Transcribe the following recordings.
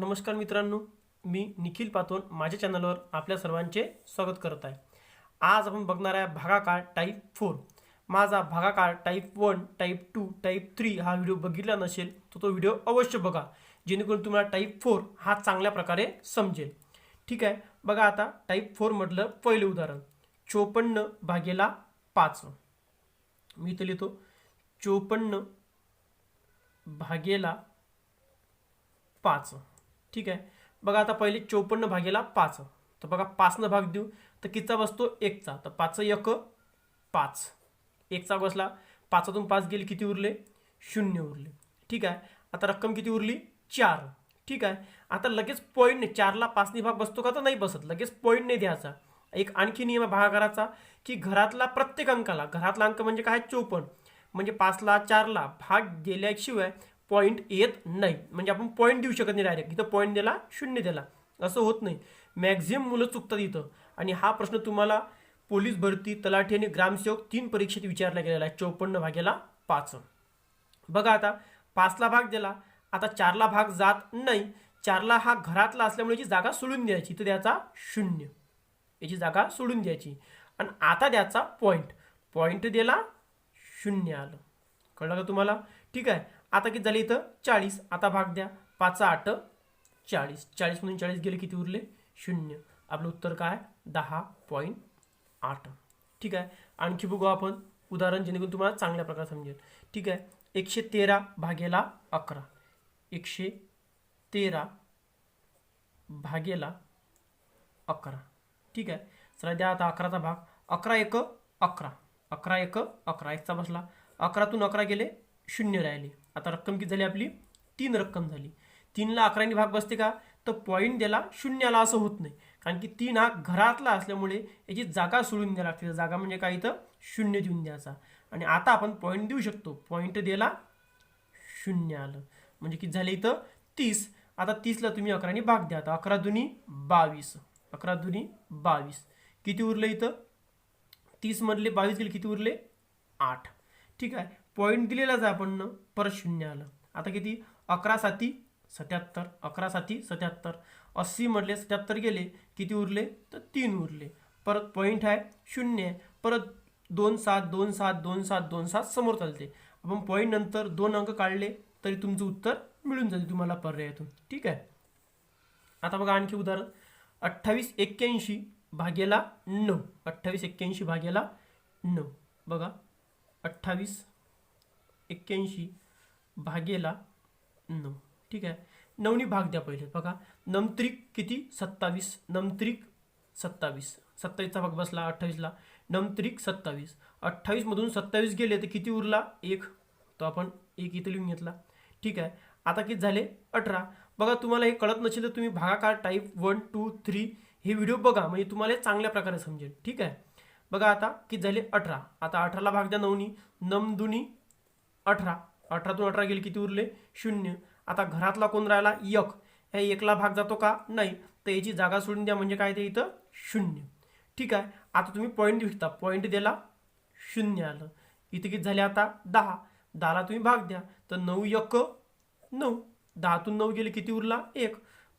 नमस्कार मित्रांनो मी निखिल पातोन माझ्या चॅनलवर आपल्या सर्वांचे स्वागत करत आहे. आज आपण बघणार आहे भागाकार टाईप फोर माझा भागाकार type one type two type three हा व्हिडिओ बघितला नसेल तर तो व्हिडिओ अवश्य बघा जेणेकरून तुम्हाला टाईप फोर हा चांगल्या प्रकारे समजेल. ठीक आहे बघा आता टाईप फोर म्हटलं पहिलं उदाहरण. चोपन्न भागेला पाच. मी इथं लिहितो चोपन्न भागेला पाच. ठीक आहे. बघा आता पहिले चोपन्न भागेला पाच. तर बघा पाचनं भाग देऊ. तर कितीचा बसतो? एकचा. तर पाच एक पाच. एकचा बसला. पाचातून पाच गेले किती उरले? शून्य उरले. ठीक आहे. आता रक्कम किती उरली? चार. ठीक आहे. आता लगेच पॉईंटने चारला पाचनी भाग बसतो का? तर नाही बसत. लगेच पॉईंटने द्यायचा. एक आणखी नियम आहे भागाकाराचा की घरातला प्रत्येक अंकाला घरातला अंक म्हणजे काय? चोपन्न. म्हणजे पाचला चारला भाग दिल्याशिवाय पॉईंट येत नाही. म्हणजे आपण पॉईंट देऊ शकत नाही डायरेक्ट इथं पॉईंट दिला शून्य दिला. असं होत नाही. मॅक्झिमम मुलं चुकतात इथं. आणि हा प्रश्न तुम्हाला पोलीस भरती तलाठी आणि ग्रामसेवक तीन परीक्षेत विचारला गेलेला आहे चौपन्न भागेला पाच. बघा आता पाचला भाग दिला. आता चारला भाग जात नाही. चारला हा घरातला असल्यामुळे याची जागा सोडून द्यायची. तर त्याचा शून्य. याची जागा सोडून द्यायची. आणि आता त्याचा पॉईंट पॉईंट दिला शून्य आलं. कळलं का तुम्हाला? ठीक आहे. आता किती झाले इथं? चाळीस. आता भाग द्या. पाच आठ चाळीस. चाळीसमधून चाळीस गेले किती उरले? शून्य. आपलं उत्तर काय? दहा पॉईंट आठ. ठीक आहे. आणखी बघू आपण उदाहरण जेणेकरून तुम्हाला चांगल्या प्रकारे समजेल. ठीक आहे. एकशे तेरा भागेला अकरा. एकशे तेरा भागेला अकरा. ठीक आहे. चला द्या आता अकराचा भाग. अकरा एक अकरा. अकरा एक अकरा. एकचा बसला. अकरातून अकरा गेले शून्य राहिले. आता रक्कम किती झाली आपली? तीन रक्कम झाली. तीनला अकराने भाग बसते का? तर पॉईंट द्याला शून्याला असं होत नाही. कारण की तीन हा घरातला असल्यामुळे याची जागा सोडून द्यायला लागते. जागा म्हणजे काय इथं? शून्य देऊन द्यायचा. आणि आता आपण पॉईंट देऊ शकतो. पॉईंट द्यायला शून्य आलं. म्हणजे किती झाले इथं? तीस. आता तीसला तुम्ही अकराने भाग द्या. आता अकरा दुनी बावीस. अकरा दुनी बावीस. किती उरले इथं? तीसमधले बावीस गेले किती उरले? आठ. ठीक आहे. पॉईंट दिलेलाच आहे आपण न, परत शून्य आलं. आता किती? अकरा साती सत्याहत्तर. अकरा साती सत्याहत्तर. अस्सी म्हटले सत्याहत्तर गेले. किती उरले? तर तीन उरले. परत पॉईंट आहे शून्य. आहे परत दोन सात दोन सात दोन सात दोन सात समोर चालते. आपण पॉईंट नंतर दोन अंक काढले तरी तुमचं उत्तर मिळून जाईल तुम्हाला पर्यायातून. ठीक आहे? आता बघा आणखी उदाहरण. अठ्ठावीस एक्क्याऐंशी भागेला नऊ. अठ्ठावीस एक्क्याऐंशी भागेला नऊ. बघा. अठ्ठावीस एक्क्याऐंशी भागेला नऊ. ठीक आहे? नऊनी भाग द्या पहिले. बघा. नमत्रिक किती? सत्तावीस. नमत्रिक सत्तावीस. सत्तावीसचा भाग बसला अठ्ठावीसला. नमत्रिक सत्तावीस. अठ्ठावीसमधून सत्तावीस गेले तर किती उरला? एक. तो आपण एक इथं लिहून घेतला. ठीक आहे? आता किती झाले? अठरा. बघा तुम्हाला हे कळत नसेल तर तुम्ही भागाकार टाईप वन टू थ्री हे व्हिडिओ बघा. म्हणजे तुम्हाला चांगल्या प्रकारे समजेल. ठीक आहे? बघा आता किती झाले? अठरा. आता अठराला भाग द्या नऊनी. नमदुनी अठरा. अठरातून अठरा गेले किती उरले? शून्य. आता घरातला कोण राहिला? एक. ह्या एकला भाग जातो का? नाही. तर याची जागा सोडून द्या म्हणजे काय ते इथं? शून्य. ठीक आहे. आता तुम्ही पॉईंट देऊ शकता पॉईंट दिला शून्य आलं. इथे किती झाले आता? दहा. दहाला तुम्ही भाग द्या. तर नऊ एक नऊ. दहातून नऊ गेले किती उरला? एक.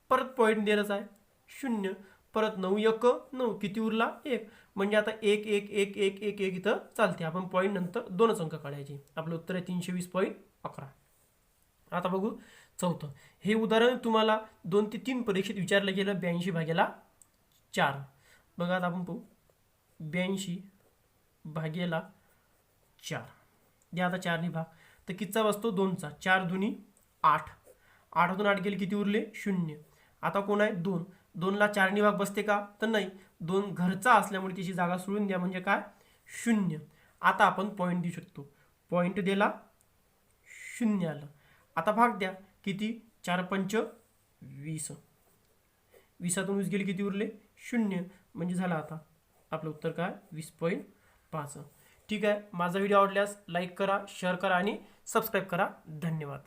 परत पॉईंट दिलाच आहे. शून्य. परत नऊ एक नऊ किती उरला? एक. म्हणजे आता एक एक एक एक एक एक इथं चालते. आपण पॉईंट नंतर दोनच अंक काढायचे. आपलं उत्तर आहे तीनशे वीस पॉईंट अकरा. आता बघू. चौथं. हे उदाहरण तुम्हाला दोन ते तीन परीक्षेत विचारलं गेलं ब्याऐंशी भागेला चार. बघा आता आपण पाहू. ब्याऐंशी भागेला चार. द्या आता चारने भाग. तर कितीचा बसतो? दोनचा. चार दुनी आठ. आठातून आठ गेले किती उरले? शून्य. आता कोण आहे? दोन. दोनला चारणी भाग बसते का? तर नाही. दोन घरचा असल्यामुळे त्याची जागा सोडून द्या. म्हणजे काय? शून्य. आता आपण पॉईंट देऊ शकतो. पॉईंट दिला. शून्य आलं. आता भाग द्या. किती? चार पंच वीस. वीसातून वीस गेले किती उरले? शून्य. म्हणजे झालं आता. आपलं उत्तर काय? वीस पॉईंट पाच. ठीक आहे. माझा व्हिडिओ आवडल्यास लाईक करा शेअर करा आणि सबस्क्राईब करा. धन्यवाद.